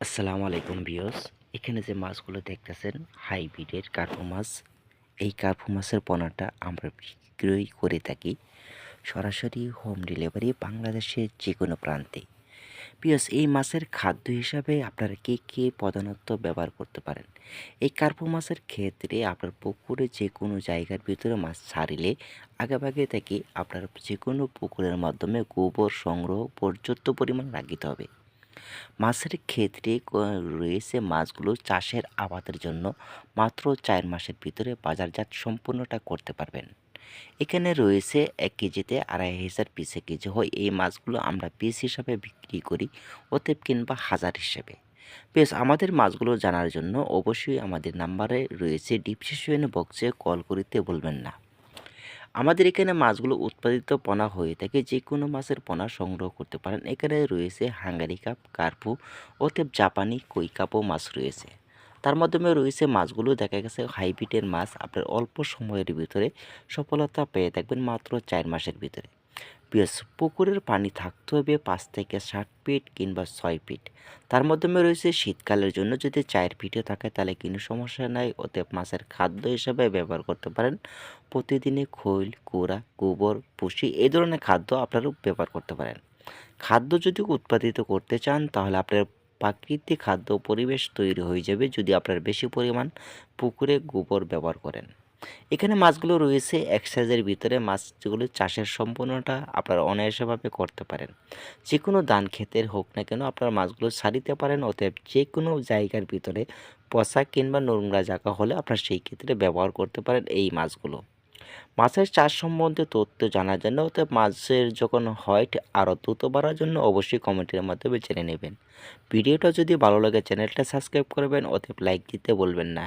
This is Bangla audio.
আসসালামু আলাইকুম বিয়স এখানে যে মাছগুলো দেখতেছেন, হাইব্রিডের কার্পু মাছ। এই কার্পু মাছের পোনাটা আমরা বিক্রয় করে থাকি সরাসরি হোম ডেলিভারি বাংলাদেশের যে কোনো প্রান্তে। বিয়স এই মাছের খাদ্য হিসাবে আপনারা কে কে প্রধানত ব্যবহার করতে পারেন? এই কার্পু মাছের ক্ষেত্রে আপনার পুকুরে যে কোনো জায়গার ভিতরে মাছ ছাড়িলে আগেভাগে থেকে আপনার যে কোনো পুকুরের মাধ্যমে গোবর সংগ্রহ পর্যাপ্ত পরিমাণ রাখিতে হবে। মাছের ক্ষেত্রে রয়েছে মাছগুলো চাষের আবাদের জন্য মাত্র চার মাসের ভিতরে বাজারজাত সম্পূর্ণটা করতে পারবেন। এখানে রয়েছে এক কেজিতে আড়াই হাজার পিসে কেজি। হয় এই মাছগুলো আমরা পিস হিসাবে বিক্রি করি, অতএব কিংবা হাজার হিসেবে। বেশ, আমাদের মাছগুলো জানার জন্য অবশ্যই আমাদের নাম্বারে রয়েছে ডিপসিশন বক্সে কল করিতে বলবেন না। আমাদের এখানে মাছগুলো উৎপাদিত পোনা হয়ে থাকে, যে কোনো মাছের পোনা সংগ্রহ করতে পারেন। এখানে রয়েছে হাঙ্গারি কাপ, কার্পু, অতএব জাপানি কই কাপও মাছ রয়েছে। তার মাধ্যমে রয়েছে মাছগুলো। দেখা গেছে হাইব্রিডের মাছ আপনার অল্প সময়ের ভিতরে সফলতা পেয়ে থাকবেন মাত্র চার মাসের ভিতরে। বেশ, পুকুরের পানি থাকতে হবে পাঁচ থেকে ষাট ফিট কিংবা ছয় ফিট। তার মাধ্যমে রয়েছে শীতকালের জন্য যদি চার ফিটে থাকে তাহলে কোনো সমস্যা নাই, অতএব মাছের খাদ্য হিসাবে ব্যবহার করতে পারেন। প্রতিদিনে খৈল, কুড়া, গোবর পুষি এই ধরনের খাদ্য আপনারা ব্যবহার করতে পারেন। খাদ্য যদি উৎপাদিত করতে চান তাহলে আপনার প্রাকৃতিক খাদ্য পরিবেশ তৈরি হয়ে যাবে যদি আপনার বেশি পরিমাণ পুকুরে গোবর ব্যবহার করেন। এখানে মাছগুলো রয়েছে এক সাইজের ভিতরে। মাছগুলো চাষের সম্পূর্ণটা আপনারা অনায়াসভাবে করতে পারেন। যে কোনো ধান ক্ষেতের হোক না কেন আপনারা মাছগুলো ছাড়িতে পারেন, অতএব যে কোনো জায়গার ভিতরে পচা কিংবা নোংরা জায়গা হলে আপনারা সেই ক্ষেত্রে ব্যবহার করতে পারেন এই মাছগুলো। মাছের চাষ সম্বন্ধে তথ্য জানার জন্য অতএব মাছের যখন হোয়াইট আরও দ্রুত বাড়ার জন্য অবশ্যই কমেন্টের মাধ্যমে জেনে নেবেন। ভিডিওটা যদি ভালো লাগে, চ্যানেলটা সাবস্ক্রাইব করবেন, অতএব লাইক দিতে বলবেন না।